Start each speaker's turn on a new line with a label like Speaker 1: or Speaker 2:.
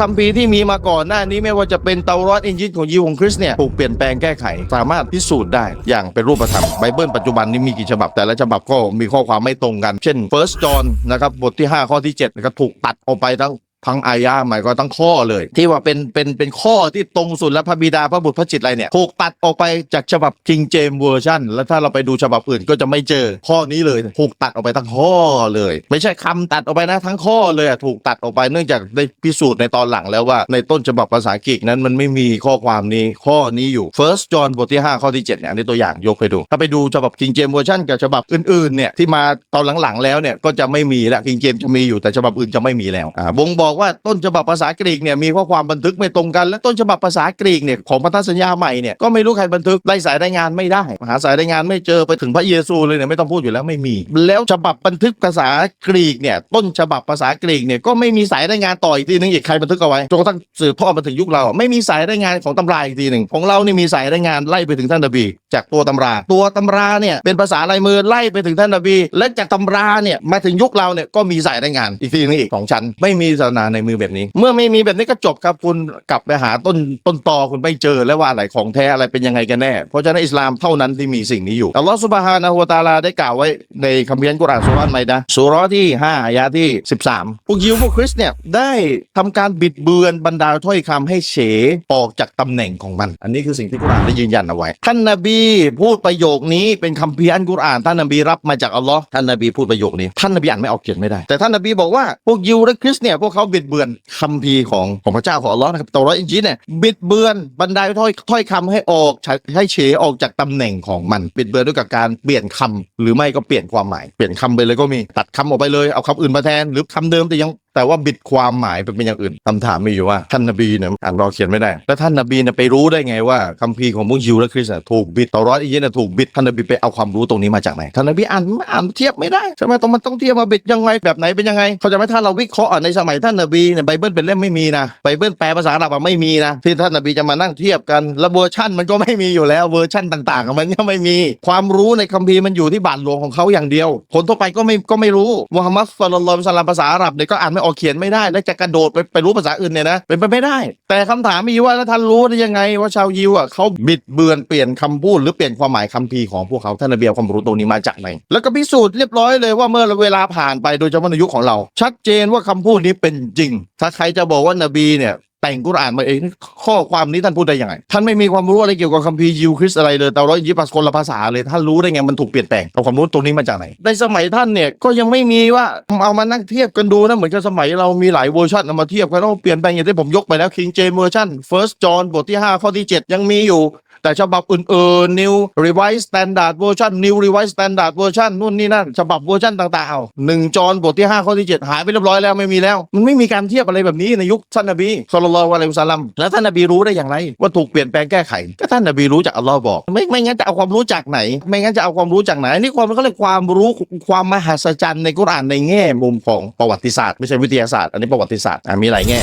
Speaker 1: คัมภีร์ที่มีมาก่อนหน้านี้ไม่ว่าจะเป็นเตารอดอินจินของยิวของคริสเนี่ยถูกเปลี่ยนแปลงแก้ไข สามารถพิสูจน์ได้อย่างเป็นรูปธรรมไบเบิลปัจจุบันนี้มีกี่ฉบับแต่ละฉบับก็มีข้อความไม่ตรงกัน เช่น First John นะครับบทที่ 5 ข้อที่7นะครับถูกตัดออกไปทั้ง ทั้งอายาหมายก็ทั้งข้อเลย ที่ว่าเป็นเป็นเป็นข้อที่ตรงสุดและพระบิดาพระบุตรพระจิตอะไรเนี่ยถูกตัดออกไปจากฉบับ King James Version แล้วถ้าเราไปดูฉบับอื่นก็จะไม่เจอข้อนี้เลยถูกตัดออกไปทั้งข้อเลย ไม่ใช่คำตัดออกไปนะทั้งข้อเลยถูกตัดออกไปเนื่องจากได้พิสูจน์ในตอนหลังแล้วว่าในต้นฉบับภาษาอังกฤษนั้นมันไม่มีข้อความนี้ข้อนี้อยู่ First John บทที่ 5 ข้อที่7เนี่ยอันนี้ตัวอย่างยกให้ดู ถ้าไปดูฉบับ King James Version กับฉบับอื่นๆเนี่ยที่มาตอนหลังๆแล้วเนี่ยก็จะไม่มีละ King James จะมีอยู่แต่ฉบับอื่นจะไม่มีแล้วอ่าบ่งบอกว่าต้นฉบับภาษากรีกเนี่ยมีข้อความบันทึกไม่ตรงกันและต้นฉบับภาษากรีกเนี่ยของพันธสัญญาใหม่เนี่ยก็ไม่รู้ใครบันทึกได้สายรายงานไม่ได้หาสายรายงานไม่เจอไปถึงพระเยซูเลยเนี่ยไม่ต้องพูดอยู่แล้วไม่มี แล้วฉบับบันทึกภาษากรีกเนี่ยต้นฉบับภาษากรีกเนี่ยก็ไม่มีสายรายงานต่ออีกทีนึงอีกใครบันทึกเอาไว้จนกระทั่งสืบทอดมาถึงยุคเรา ไม่มีสายรายงานของตำราอีกทีหนึ่งของเรานี่มีสายรายงานไล่ไปถึงท่านนบี จากตัวตำรา ตัวตำราเนี่ยเป็นภาษาลายมือไล่ไปถึงท่านนบี และจากตำราเนี่ยมาถึงยุคเราเนี่ยก็มีสายรายงานอีกทีนึงอีกของชั้นไม่มีศาสนาในมือแบบนี้ เมื่อไม่มีแบบนี้ก็จบครับคุณกลับไปหาต้นต้นตอคุณไม่เจอแล้วว่าอะไรของแท้อะไรเป็นยังไงกันแน่ เพราะฉะนั้นอิสลามเท่านั้นที่มีสิ่งนี้อยู่อัลลอฮฺสุบฮานะฮูวะตาลาได้กล่าวไว้ในคัมภีร์อัลกุรอานสุรานไมดะสุรที่5อายะที่ 13 พวกยิวพวกคริสเนี่ยได้ทำการบิดเบือนบรรดาถ้อยคำให้เฉออกจากตำแหน่งของมัน อันนี้คือสิ่งที่กุรอานได้ยืนยันเอาไว้ ท่านนบีพูดประโยคนี้เป็นคัมภีร์อัลกุรอานท่านนบีรับมาจากอัลลอฮ์ท่านนบีพูดประโยคนี้ ท่านนบีอ่านไม่ออกเขียนไม่ได้ แต่ท่านนบีบอกว่าพวกยิวและคริสเนี่ยพวกเขาบิดเบือนคัมภีร์ของของพระเจ้าของอัลลอฮ์นะครับเตารอดอินจีเนี่ยบิดเบือนบรรดาถ้อยถ้อยคำให้ออกให้เฉออกจากตำแหน่งของมันบิดเบือนด้วยกับการเปลี่ยนคำหรือไม่ก็เปลี่ยนความหมายเปลี่ยนคำไปเลยก็มีตัดคำออกไปเลยเอาคำอื่นมาแทน หรือคำเดิมแต่ยัง แต่ว่าบิดความหมายไปเป็นอย่างอื่นคำถามมีอยู่ว่าท่านนบีเนี่ยอ่านรอเขียนไม่ได้ แล้วท่านนบีเนี่ยไปรู้ได้ไงว่าคัมภีร์ของมุสยิวและคริสต์ถูกบิดตารอดอินจีเนี่ยถูกบิดท่านนบีไปเอาความรู้ตรงนี้มาจากไหนท่านนบีอ่านอ่านเทียบไม่ได้ใช่ไหมต้องมันต้องเทียบมาบิดยังไงแบบไหนเป็นยังไงเขาจะไม่ถ้าเราวิเคราะห์ในสมัยท่านนบีเนี่ยไบเบิลเป็นเล่มไม่มีนะไบเบิลแปลภาษาอาหรับไม่มีนะที่ท่านนบีจะมานั่งเทียบกันแล้วเวอร์ชันมันก็ไม่มีอยู่แล้วเวอร์ชันต่างๆมันก็ไม่มี ความรู้ในคัมภีร์มันอยู่ที่บาทหลวงของเขาอย่างเดียว คนทั่วไปก็ไม่ก็ไม่รู้มุฮัมมัดสุลลัลลอฮุอะลัยฮิวะซัลลัมภาษาอาหรับเนี่ยก็อ่านไม่ออกเขียนไม่ได้ แล้วจะกระโดดไปไปรู้ภาษาอื่นเนี่ยนะเป็นไปไม่ได้ แต่คำถามมีว่าแล้วท่านรู้ได้ยังไงว่าชาวยิวอะเขาบิดเบือนเปลี่ยนคำพูดหรือเปลี่ยนความหมายคัมภีร์ของพวกเขาท่านนบีเอาความรู้ตรงนี้มาจากไหนแล้วก็พิสูจน์เรียบร้อยเลยว่าเมื่อเวลาผ่านไปโดยเฉพาะในยุคของเรา ชัดเจนว่าคำพูดนี้เป็นจริง ถ้าใครจะบอกว่านบีเนี่ย แต่งกุรอานมาเอง ข้อความนี้ท่านพูดได้ยังไง ท่านไม่มีความรู้อะไรเกี่ยวกับคัมภีร์ยิวคริสอะไรเลยแต่เรายิบคนละภาษาเลยท่านรู้ได้ไงมันถูกเปลี่ยนแปลงเอาความรู้ตรงนี้มาจากไหนในสมัยท่านเนี่ยก็ยังไม่มีว่าเอามานั่งเทียบกันดูนะเหมือนกับสมัยเรามีหลายเวอร์ชันเอามาเทียบกันแล้วเปลี่ยนแปลงอย่างที่ผมยกไปแล้วคิงเจมเวอร์ชัน first John บทที่ 5 ข้อที่ 7 ยังมีอยู่ แต่ฉบับอื่นๆ New Revised Standard Version New Revised Standard Version นู่นนี่นั่นฉบับเวอร์ชันต่างๆเอาหนึ่งจอนบทที่ 5 ข้อที่ 7 หายไปเรียบร้อยแล้วไม่มีแล้ว มันไม่มีการเทียบอะไรแบบนี้ในยุคท่านนบีสุลลัลลอฮุอะลัยฮิวซัลลัมแล้วท่านนบีรู้ได้อย่างไร ว่าถูกเปลี่ยนแปลงแก้ไขก็ท่านนบีรู้จากอัลลอฮ์บอก ไม่ไม่งั้นจะเอาความรู้จากไหน ไม่งั้นจะเอาความรู้จากไหนนี่ความเขาเรียความรู้ความมหัศจรรย์ในกุรอานในแง่มุมของประวัติศาสตร์ไม่ใช่วิทยาศาสตร์อันนี้ประวัติศาสตร์อะมีหลายแง่